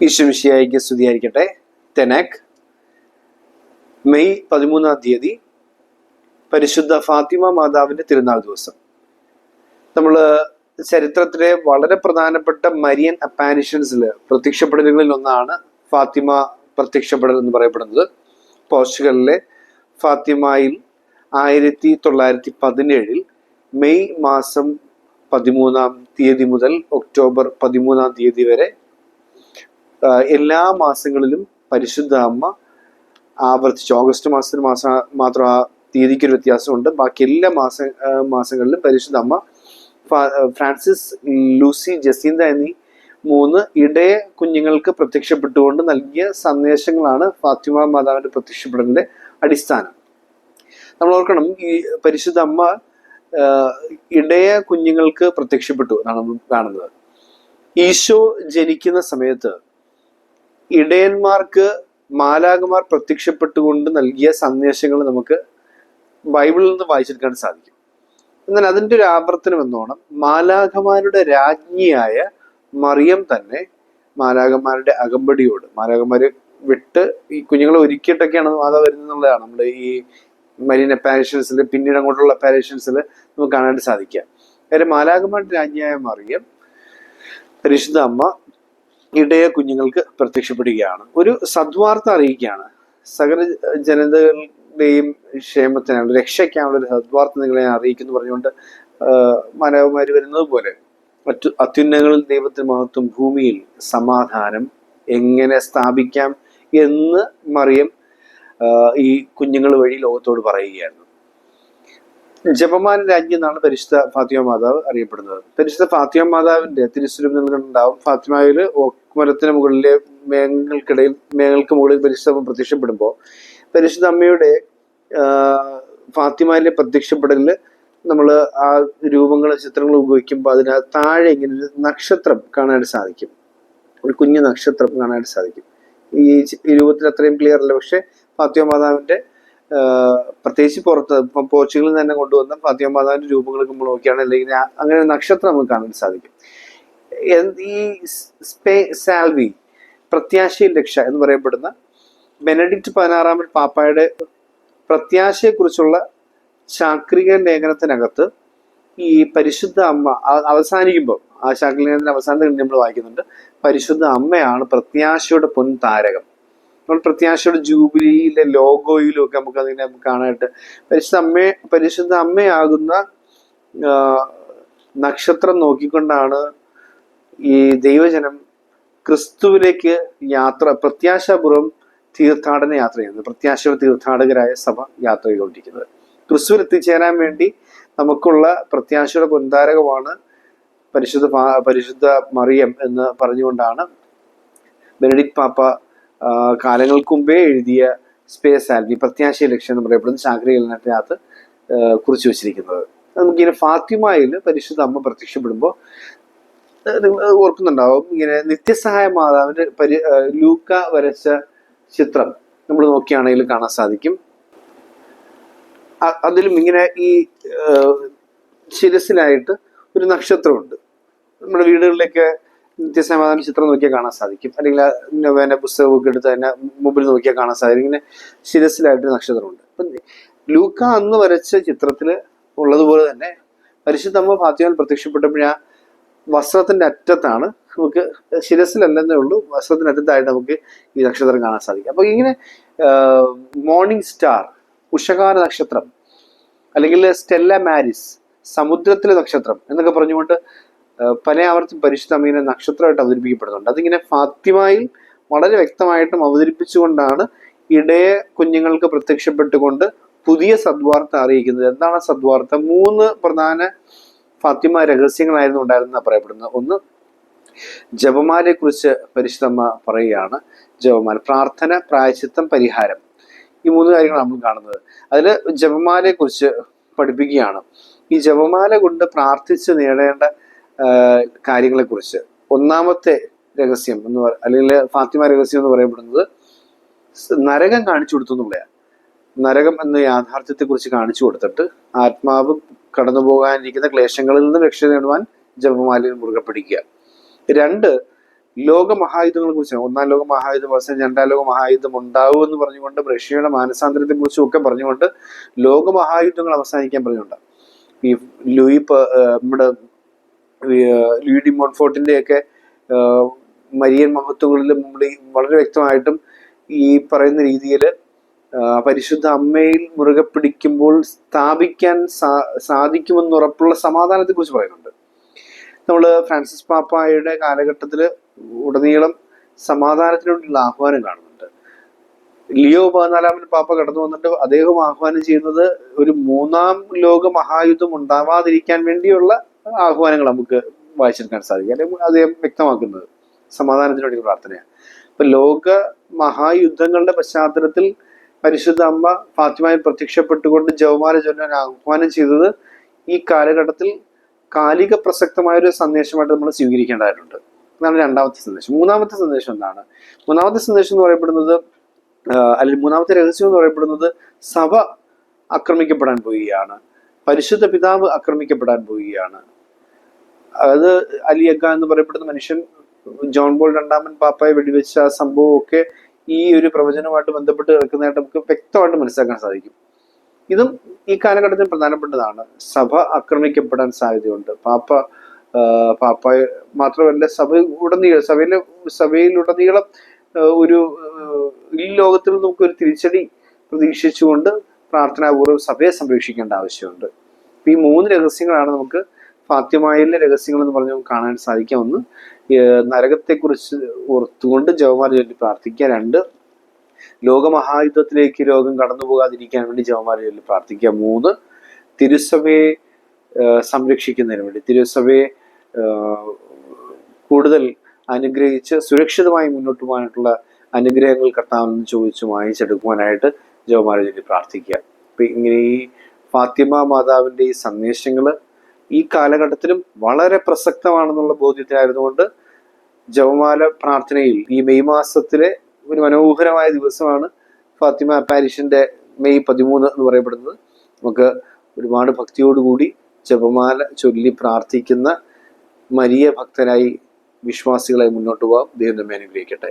ഈശ്വമിഷിയായിക്ക് സ്തുതിയായിരിക്കട്ടെ തെനാക്. മെയ് പതിമൂന്നാം തീയതി പരിശുദ്ധ ഫാത്തിമ മാതാവിന്റെ തിരുനാൾ ദിവസം. നമ്മൾ ചരിത്രത്തിലെ വളരെ പ്രധാനപ്പെട്ട മരിയൻ അപ്പാനിഷൻസിൽ പ്രത്യക്ഷപ്പെടലുകളിൽ ഒന്നാണ് ഫാത്തിമ പ്രത്യക്ഷപ്പെടൽ എന്ന് പറയപ്പെടുന്നത്. പോർച്ചുഗലിലെ ഫാത്തിമയിൽ ആയിരത്തി തൊള്ളായിരത്തി പതിനേഴിൽ മെയ് മാസം പതിമൂന്നാം തീയതി മുതൽ ഒക്ടോബർ പതിമൂന്നാം തീയതി വരെ എല്ലാ മാസങ്ങളിലും പരിശുദ്ധ അമ്മ ആവർത്തിച്ചു. ഓഗസ്റ്റ് മാസത്തിന് മാസം മാത്രം ആ തീയതിക്ക് ഒരു വ്യത്യാസമുണ്ട്. ബാക്കി എല്ലാ മാസ മാസങ്ങളിലും പരിശുദ്ധ അമ്മ ഫ്രാൻസിസ് ലൂസി ജസീന്ത എന്നീ മൂന്ന് ഇടയ കുഞ്ഞുങ്ങൾക്ക് പ്രത്യക്ഷപ്പെട്ടുകൊണ്ട് നൽകിയ സന്ദേശങ്ങളാണ് ഫാത്തിമ മാതാവിന്റെ പ്രത്യക്ഷപ്പെടലിന്റെ അടിസ്ഥാനം. നമ്മൾ ഓർക്കണം ഈ പരിശുദ്ധ അമ്മ ഇടയ കുഞ്ഞുങ്ങൾക്ക് പ്രത്യക്ഷപ്പെട്ടു എന്നാണ് കാണുന്നത്. ഈശോ ജനിക്കുന്ന സമയത്ത് ഇടയന്മാർക്ക് മാലാകമാർ പ്രത്യക്ഷപ്പെട്ടുകൊണ്ട് നൽകിയ സന്ദേശങ്ങൾ നമുക്ക് ബൈബിളിൽ നിന്ന് വായിച്ചെടുക്കാൻ സാധിക്കും. എന്നാൽ അതിന്റെ ഒരു ആവർത്തനം എന്നോണം മാലാഖമാരുടെ രാജ്ഞിയായ മറിയം തന്നെ മാലാഖമാരുടെ അകമ്പടിയോട് മാലാഖമാര് വിട്ട് ഈ കുഞ്ഞുങ്ങളെ ഒരുക്കിയിട്ടൊക്കെയാണ് മാതാ വരുന്നതെന്നുള്ളതാണ്. നമ്മുടെ ഈ മരീൻ പാരീഷൻസിൽ പിന്നീട് അങ്ങോട്ടുള്ള പാരീഷൻസിൽ നമുക്ക് കാണാൻ സാധിക്കുക. അതായത് മാലാഖമാരുടെ രാജ്ഞിയായ മറിയം പരിശുദ്ധ അമ്മ ഇടയ കുഞ്ഞുങ്ങൾക്ക് പ്രത്യക്ഷപ്പെടുകയാണ്. ഒരു സദ്വാർത്ത അറിയിക്കുകയാണ്. സകല ജനതകളുടെയും ക്ഷേമത്തിനാണ് രക്ഷയ്ക്കാനുള്ള ഒരു സദ്വാർത്ത നിങ്ങളെ അറിയിക്കുന്നു പറഞ്ഞുകൊണ്ട് മാനവന്മാർ വരുന്നത് പോലെ. മറ്റു അത്യുന്നങ്ങളിൽ ദൈവത്തിന് മഹത്വം ഭൂമിയിൽ സമാധാനം എങ്ങനെ സ്ഥാപിക്കാം എന്ന് മറിയം ഈ കുഞ്ഞുങ്ങൾ വഴി ലോകത്തോട് പറയുകയായിരുന്നു ജപമാന രാജ്യം എന്നാണ് പരിശുദ്ധ ഫാത്തിമ മാതാവ് അറിയപ്പെടുന്നത്. പരിശുദ്ധ ഫാത്തിമ മാതാവിന്റെ തിരുസ്വരൂപം നിങ്ങളുണ്ടാവും ഫാത്തിമയിൽ ഓക്കുമരത്തിന് മുകളിലെ മേഘങ്ങൾക്കിടയിൽ മേഘങ്ങൾക്ക് മുകളിൽ പരിശുദ്ധ പ്രത്യക്ഷപ്പെടുമ്പോൾ പരിശുദ്ധ അമ്മയുടെ ഫാത്തിമയിലെ പ്രത്യക്ഷപ്പെടലിൽ നമ്മൾ ആ രൂപങ്ങൾ ചിത്രങ്ങൾ ഉപയോഗിക്കുമ്പോൾ അതിന് താഴെ ഇങ്ങനെ ഒരു നക്ഷത്രം കാണാനായിട്ട് സാധിക്കും. ഒരു കുഞ്ഞു നക്ഷത്രം കാണാനായിട്ട് സാധിക്കും. ഈ രൂപത്തിൽ അത്രയും ക്ലിയർ അല്ല. പക്ഷെ ഫാത്തിമ മാതാവിന്റെ പ്രത്യേകിച്ച് പുറത്ത് ഇപ്പം പോർച്ചുഗലിൽ തന്നെ കൊണ്ടുവന്ന ഫാത്തിമാതാവിന്റെ രൂപങ്ങൾ നമ്മൾ നോക്കിയാണ് അല്ലെങ്കിൽ അങ്ങനെ നക്ഷത്രം നമുക്ക് കാണാൻ സാധിക്കും. ഈ സ്പേ സാൽവി പ്രത്യാശയിൽ രക്ഷ എന്ന് പറയപ്പെടുന്ന ബെനഡിക്റ്റ് പതിനാറാമൻ പാപ്പായുടെ പ്രത്യാശയെക്കുറിച്ചുള്ള ശാക്രിക ലേഖനത്തിനകത്ത് ഈ പരിശുദ്ധ അമ്മ അവസാനിക്കുമ്പോൾ ആ ശാക്രിക ലേഖനത്തിന്റെ അവസാനത്തിൽ നമ്മൾ വായിക്കുന്നുണ്ട് പരിശുദ്ധ അമ്മയാണ് പ്രത്യാശയുടെ പൊൻ താരകം നമ്മൾ പ്രത്യാശയുടെ ജൂബിലിയിലെ ലോഗോയിലും ഒക്കെ നമുക്ക് അതിനെ കാണാനായിട്ട് പരിശുദ്ധ അമ്മയെ പരിശുദ്ധ അമ്മയാകുന്ന നക്ഷത്രം നോക്കിക്കൊണ്ടാണ് ഈ ദൈവജനം ക്രിസ്തുവിലേക്ക് യാത്ര പ്രത്യാശാപൂർവം തീർത്ഥാടന യാത്ര ചെയ്യുന്നത് പ്രത്യാശ തീർത്ഥാടകരായ സഭ യാത്ര ചെയ്തുകൊണ്ടിരിക്കുന്നത്. ക്രിസ്തുവിൽ എത്തിച്ചേരാൻ വേണ്ടി നമുക്കുള്ള പ്രത്യാശയുടെ പൊന്താരകമാണ് പരിശുദ്ധ പരിശുദ്ധ മറിയം എന്ന് പറഞ്ഞുകൊണ്ടാണ് ബെനഡിക് പാപ്പ കാലങ്ങൾക്ക് മുമ്പേ എഴുതിയ സ്പേസ് ആൽബി പ്രത്യാശ ലക്ഷ്യം എന്ന് പറയപ്പെടുന്ന ചാക്രികലനത്തിനകത്ത് കുറിച്ച് വെച്ചിരിക്കുന്നത്. നമുക്കിങ്ങനെ ഫാത്തിമയിൽ പരിശുദ്ധ അമ്മ പ്രത്യക്ഷപ്പെടുമ്പോൾ നിങ്ങൾ ഓർക്കുന്നുണ്ടാവും ഇങ്ങനെ നിത്യസഹായ മാതാവിന്റെ പരി ലൂക്ക വരച്ച ചിത്രം നമ്മൾ നോക്കിയാണെങ്കിൽ കാണാൻ സാധിക്കും. അതിലും ഇങ്ങനെ ഈ ശിരസിലായിട്ട് ഒരു നക്ഷത്രമുണ്ട്. നമ്മുടെ വീടുകളിലേക്ക് നിത്യസമാധാന ചിത്രം നോക്കിയാൽ കാണാൻ സാധിക്കും. അല്ലെങ്കിൽ പിന്നെ പുസ്തകമൊക്കെ എടുത്ത് തന്നെ മുമ്പിൽ നോക്കിയാൽ കാണാൻ സാധിക്കും. ഇങ്ങനെ ശിരസിലായിട്ട് നക്ഷത്രമുണ്ട്. അപ്പം ലൂക്ക അന്ന് വരച്ച ചിത്രത്തിൽ ഉള്ളതുപോലെ തന്നെ പരിശുദ്ധമ്മ ഫാത്തിമയിൽ പ്രത്യക്ഷപ്പെട്ടപ്പോഴേ ആ വസ്ത്രത്തിന്റെ അറ്റത്താണ് നമുക്ക് ശിരസിലല്ലെന്നേ ഉള്ളൂ വസ്ത്രത്തിന്റെ അറ്റത്തായിട്ട് നമുക്ക് ഈ നക്ഷത്രം കാണാൻ സാധിക്കും. അപ്പൊ ഇങ്ങനെ മോർണിംഗ് സ്റ്റാർ ഉഷകാര നക്ഷത്രം അല്ലെങ്കിൽ സ്റ്റെല്ല മാരിസ് സമുദ്രത്തിലെ നക്ഷത്രം എന്നൊക്കെ പറഞ്ഞുകൊണ്ട് പല ആവർത്തി പരിശുദ്ധ അമ്മീനെ നക്ഷത്രമായിട്ട് അവതരിപ്പിക്കപ്പെടുന്നുണ്ട്. അതിങ്ങനെ ഫാത്തിമയിൽ വളരെ വ്യക്തമായിട്ടും അവതരിപ്പിച്ചുകൊണ്ടാണ് ഇടയ കുഞ്ഞുങ്ങൾക്ക് പ്രത്യക്ഷപ്പെട്ടുകൊണ്ട് പുതിയ സദ്വാർത്ത അറിയിക്കുന്നത്. എന്താണ് സദ്വാർത്ത? മൂന്ന് പ്രധാന ഫാത്തിമ രഹസ്യങ്ങളായിരുന്നു ഉണ്ടായിരുന്ന പറയപ്പെടുന്നത്. ഒന്ന് ജപമാലയെ കുറിച്ച് പരിശുദ്ധമ്മ പറയുകയാണ്. ജപമാല പ്രാർത്ഥന പ്രായച്ചിത്തം പരിഹാരം. ഈ മൂന്ന് കാര്യങ്ങളാണ് നമ്മൾ കാണുന്നത്. അതിൽ ജപമാലയെ കുറിച്ച് പഠിപ്പിക്കുകയാണ്. ഈ ജപമാല കൊണ്ട് പ്രാർത്ഥിച്ച് നേടേണ്ട കാര്യങ്ങളെ കുറിച്ച് ഒന്നാമത്തെ രഹസ്യം എന്ന് പറ അല്ലെങ്കിൽ ഫാത്തിമ രഹസ്യം എന്ന് പറയപ്പെടുന്നത് നരകം കാണിച്ചു കൊടുത്തു എന്നുള്ളതാണ് നരകം എന്ന യാഥാർത്ഥ്യത്തെ കുറിച്ച് കാണിച്ചു കൊടുത്തിട്ട് ആത്മാവ് കടന്നു പോകാനിരിക്കുന്ന ക്ലേശങ്ങളിൽ നിന്ന് രക്ഷ നേടുവാൻ ജപമാലിന് മുറുകെ പിടിക്കുക. രണ്ട് ലോക മഹായുദ്ധങ്ങളെ കുറിച്ചാണ് ഒന്നാം ലോക മഹായുദ്ധം അവസാനം രണ്ടാം ലോക മഹായുദ്ധം ഉണ്ടാവും എന്ന് പറഞ്ഞുകൊണ്ട് റഷ്യയുടെ മാനസാന്തരത്തെ കുറിച്ചും ഒക്കെ പറഞ്ഞുകൊണ്ട് ലോക മഹായുദ്ധങ്ങൾ അവസാനിക്കാൻ പറഞ്ഞുകൊണ്ട് ഈ ലൂയി നമ്മുടെ ഒക്കെ ഏർ മരിയൻ മഹത്വങ്ങളിൽ നമ്മൾ വളരെ വ്യക്തമായിട്ടും ഈ പറയുന്ന രീതിയിൽ പരിശുദ്ധ അമ്മയിൽ മുറുകെ പിടിക്കുമ്പോൾ സ്ഥാപിക്കാൻ സാ സാധിക്കുമെന്ന് ഉറപ്പുള്ള സമാധാനത്തെ കുറിച്ച് പറയുന്നുണ്ട്. നമ്മൾ ഫ്രാൻസിസ് പാപ്പായുടെ കാലഘട്ടത്തിൽ ഉടനീളം സമാധാനത്തിനുള്ള ആഹ്വാനം കാണുന്നുണ്ട്. ലിയോ പതിനാലാമൻ പാപ്പ കടന്നു വന്നിട്ട് അദ്ദേഹം ആഹ്വാനം ചെയ്യുന്നത് ഒരു മൂന്നാം ലോക മഹായുദ്ധം ഉണ്ടാവാതിരിക്കാൻ വേണ്ടിയുള്ള ആഹ്വാനങ്ങൾ നമുക്ക് വായിച്ചെടുക്കാൻ സാധിക്കും. അല്ലെങ്കിൽ അദ്ദേഹം വ്യക്തമാക്കുന്നത് സമാധാനത്തിന് വേണ്ടി പ്രാർത്ഥനയാണ്. ഇപ്പൊ ലോക മഹായുദ്ധങ്ങളുടെ പശ്ചാത്തലത്തിൽ പരിശുദ്ധ അമ്മ ഫാത്തിമായി പ്രത്യക്ഷപ്പെട്ടുകൊണ്ട് ജവമാല ചൊല്ലാൻ ആഹ്വാനം ചെയ്തത് ഈ കാലഘട്ടത്തിൽ കാലിക പ്രസക്തമായ ഒരു സന്ദേശമായിട്ട് നമ്മൾ സ്വീകരിക്കേണ്ടതായിട്ടുണ്ട്. അതാണ് രണ്ടാമത്തെ സന്ദേശം. മൂന്നാമത്തെ സന്ദേശം എന്താണ്? മൂന്നാമത്തെ സന്ദേശം എന്ന് പറയപ്പെടുന്നത് അല്ലെങ്കിൽ മൂന്നാമത്തെ രഹസ്യം എന്ന് പറയപ്പെടുന്നത് സഭ ആക്രമിക്കപ്പെടാൻ പോവുകയാണ്. പരിശുദ്ധ പിതാവ് ആക്രമിക്കപ്പെടാൻ പോവുകയാണ്. അത് അലിയക്ക എന്ന് പറയപ്പെടുന്ന മനുഷ്യൻ ജോൺ ബോൾ രണ്ടാമൻ പാപ്പായെ വെടിവെച്ച ആ സംഭവമൊക്കെ ഈ ഒരു പ്രവചനവുമായിട്ട് ബന്ധപ്പെട്ട് കിടക്കുന്നതായിട്ട് നമുക്ക് വ്യക്തമായിട്ട് മനസ്സിലാക്കാൻ സാധിക്കും. ഇതും ഈ കാലഘട്ടത്തിൽ പ്രധാനപ്പെട്ടതാണ്. സഭ ആക്രമിക്കപ്പെടാൻ സാധ്യതയുണ്ട്. പാപ്പ ആ, പാപ്പ മാത്രമല്ല സഭ ഉടനീളം സഭയിലെ സഭയിലുടനീളം ഒരു ഈ ലോകത്തിൽ നമുക്ക് ഒരു തിരിച്ചടി പ്രതീക്ഷിച്ചുകൊണ്ട് പ്രാർത്ഥനാപൂർവം സഭയെ സംരക്ഷിക്കേണ്ട ആവശ്യമുണ്ട്. ഈ മൂന്ന് രഹസ്യങ്ങളാണ് നമുക്ക് ഫാത്യമായിലെ രഹസ്യങ്ങൾ എന്ന് പറഞ്ഞ് നമുക്ക് കാണാൻ സാധിക്കാം. ഒന്ന് നരകത്തെക്കുറിച്ച് ഓർത്തുകൊണ്ട് ജവമാർ ചൊല്ലി പ്രാർത്ഥിക്കുക. രണ്ട് ലോകമഹായുദ്ധത്തിലേക്ക് രോഗം കടന്നു പോകാതിരിക്കാൻ വേണ്ടി ജവമാർ ചൊല്ലി പ്രാർത്ഥിക്കുക. മൂന്ന് തിരുസഭയെ സംരക്ഷിക്കുന്നതിന് വേണ്ടി തിരുസഭയെ കൂടുതൽ അനുഗ്രഹിച്ച് സുരക്ഷിതമായി മുന്നോട്ട് പോകാനായിട്ടുള്ള അനുഗ്രഹങ്ങൾ കർത്താവെന്ന് ചോദിച്ചു വാങ്ങിച്ചെടുക്കുവാനായിട്ട് ജവമാല ചൊല്ലി പ്രാർത്ഥിക്കുക. അപ്പൊ ഇങ്ങനെ ഈ ഫാത്തിമ മാതാവിന്റെ ഈ സന്ദേശങ്ങൾ ഈ കാലഘട്ടത്തിലും വളരെ പ്രസക്തമാണെന്നുള്ള ബോധ്യത്തിലായിരുന്നുകൊണ്ട് ജപമാല പ്രാർത്ഥനയിൽ ഈ മെയ് മാസത്തിലെ ഒരു മനോഹരമായ ദിവസമാണ് ഫാത്തിമ പാരിഷിന്റെ മെയ് പതിമൂന്ന് എന്ന് പറയപ്പെടുന്നത്. നമുക്ക് ഒരുപാട് ഭക്തിയോടുകൂടി ജപമാല ചൊല്ലി പ്രാർത്ഥിക്കുന്ന മരിയ ഭക്തരായി വിശ്വാസികളെ മുന്നോട്ട് പോകാം. ദൈവം നമ്മെ അനുഗ്രഹിക്കട്ടെ.